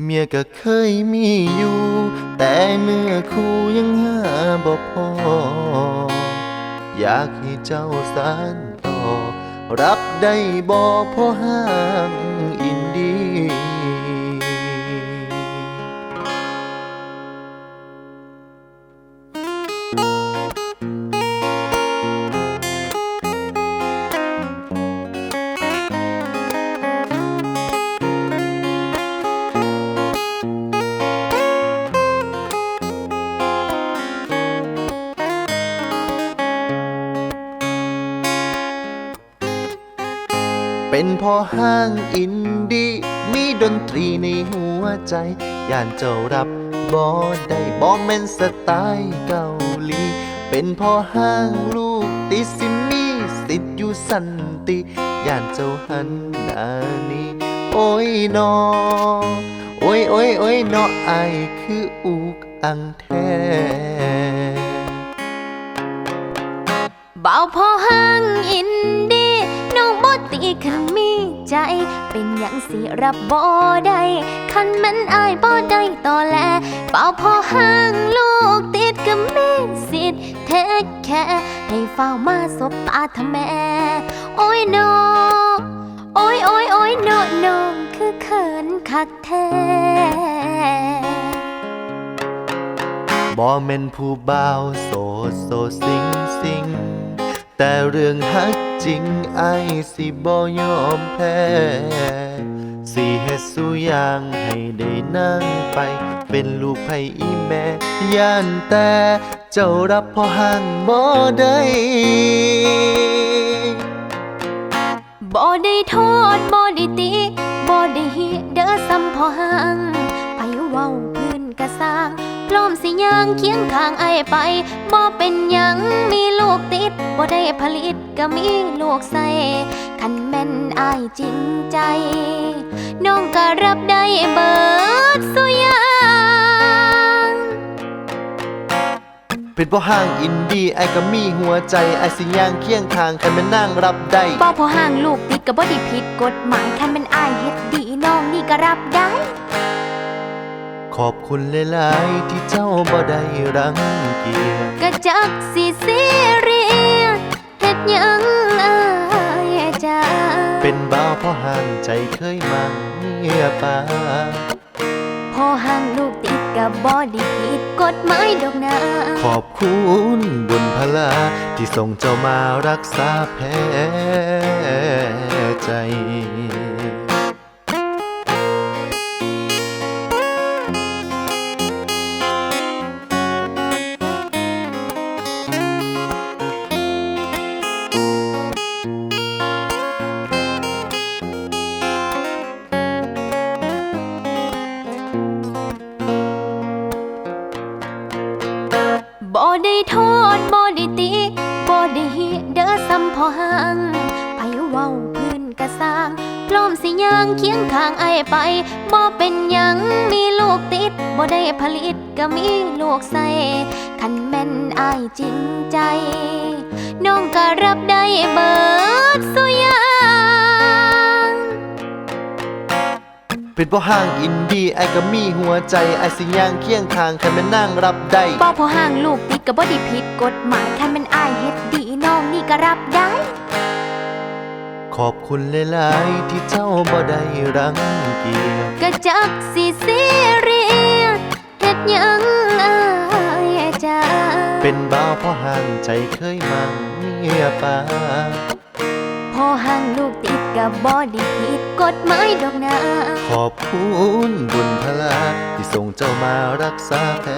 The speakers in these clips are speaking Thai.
เมียก็เคยมีอยู่ แต่เนื้อคู่ยังหาบ่พอ อยากให้เจ้าสานต่อ รับได้บ่พอห้าง เป็นพ่อห้างอินดี้มีดนตรีในหัวใจ ย่านเจ้ารับบอได้บอแม่นสไตล์เกาหลี เป็นพ่อห้างลูกติสิมีสิทธิ์อยู่สันติ ย่านเจ้าหันหนานี้ โอ้ยนอโอ้ยโอ้ยโอ้ยนอไอคืออุกอังแท้เบาพอห้างอินดีน้องบ่ ตีคันมีใจ เป็นอย่างสิรับบ่ได้คันมันอายบ่ได้ต่อแลเบาพอห้างลูกติดก็มีสิทธิ์เทคแค่ให้เฝ้ามาสบตาทำแม่โอ้ยน้องโอ้ยโอ้ยโอ้ยน้องน้องคือเขินคักแท้บ่แม่นผู้บ่าวโสดโสดสิงสิง แต่เรื่องฮักจริงไอ้สิบ่ยอมแพ้ สิเฮ็ดสุอย่างให้ได้นั่งไป เป็นลูกไผอีแม่ย่านแต่เจ้ารับพอห่างบ่ได้บ่ได้โทษบ่ได้ติบ่ได้ฮิเด้อซ้ำพอห่างไปเว้าพื้นกระสร้าง ย่างเคียงข้างไอไปบ่เป็นยังมีลูกติดบ่ได้ผลิตก็มีลูกใส่คันแม่นอายจริงใจ น้องก็รับได้เบิดสุยางเป็นพราะห้างอินดี้ไอก็มีหัวใจไอ้ายสิย่างเคียงข้างใครมานั่งรับได้บ่พอห่างลูกติดก็บ่ได้ผิดกฎหมายคันแม่นอายเฮ็ดดีน้องนี่ก็รับได้ ขอบคุณหลายๆที่เจ้าบ่ได้รังเกียจกะจักสิซีเรียสเฮ็ดหยังอายจ้าเป็นบ่าวเพราะห่างใจเคยมาเมียป่าพอห่างลูกติดกับบอดีผิดกฎหมายดอกนาขอบคุณบุญพลาที่ส่งเจ้ามารักษาแผลใจางเคียงข้างไอายไปบ่เป็นหยังมีลูกติดบ่ได้ผลิตก็มีลูกใส่คันแม่นอายจริงใจ น้องก็รับได้เบิดสุอยางเป็นเพราะห้างอินดี้ไอ้ายก็มีหัวใจไอ้ายสิย่างเคียงข้างใครมานั่งรับได้บ่พอห่างลูกติดก็บ่ได้ผิดกฎหมายคันแมันอายเฮ็ดดีน้องนี่ก็รับได้ ขอบคุณหลายๆที่เจ้าบ่ได้รังเกียจกะจักสิซีเรียสเฮ็ดหยังอายจ้าเป็นบ่าวเพราะห่างใจเคยมาเมียป่าพอห่างลูกติดกับบอดีผิดกฎหมายดอกนาขอบคุณบุญพลาที่ส่งเจ้ามารักษาแผล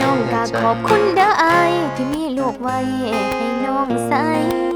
น้องก็ใจ ขอบคุณเด้ออายที่มีลูกไว้ให้น้องใส่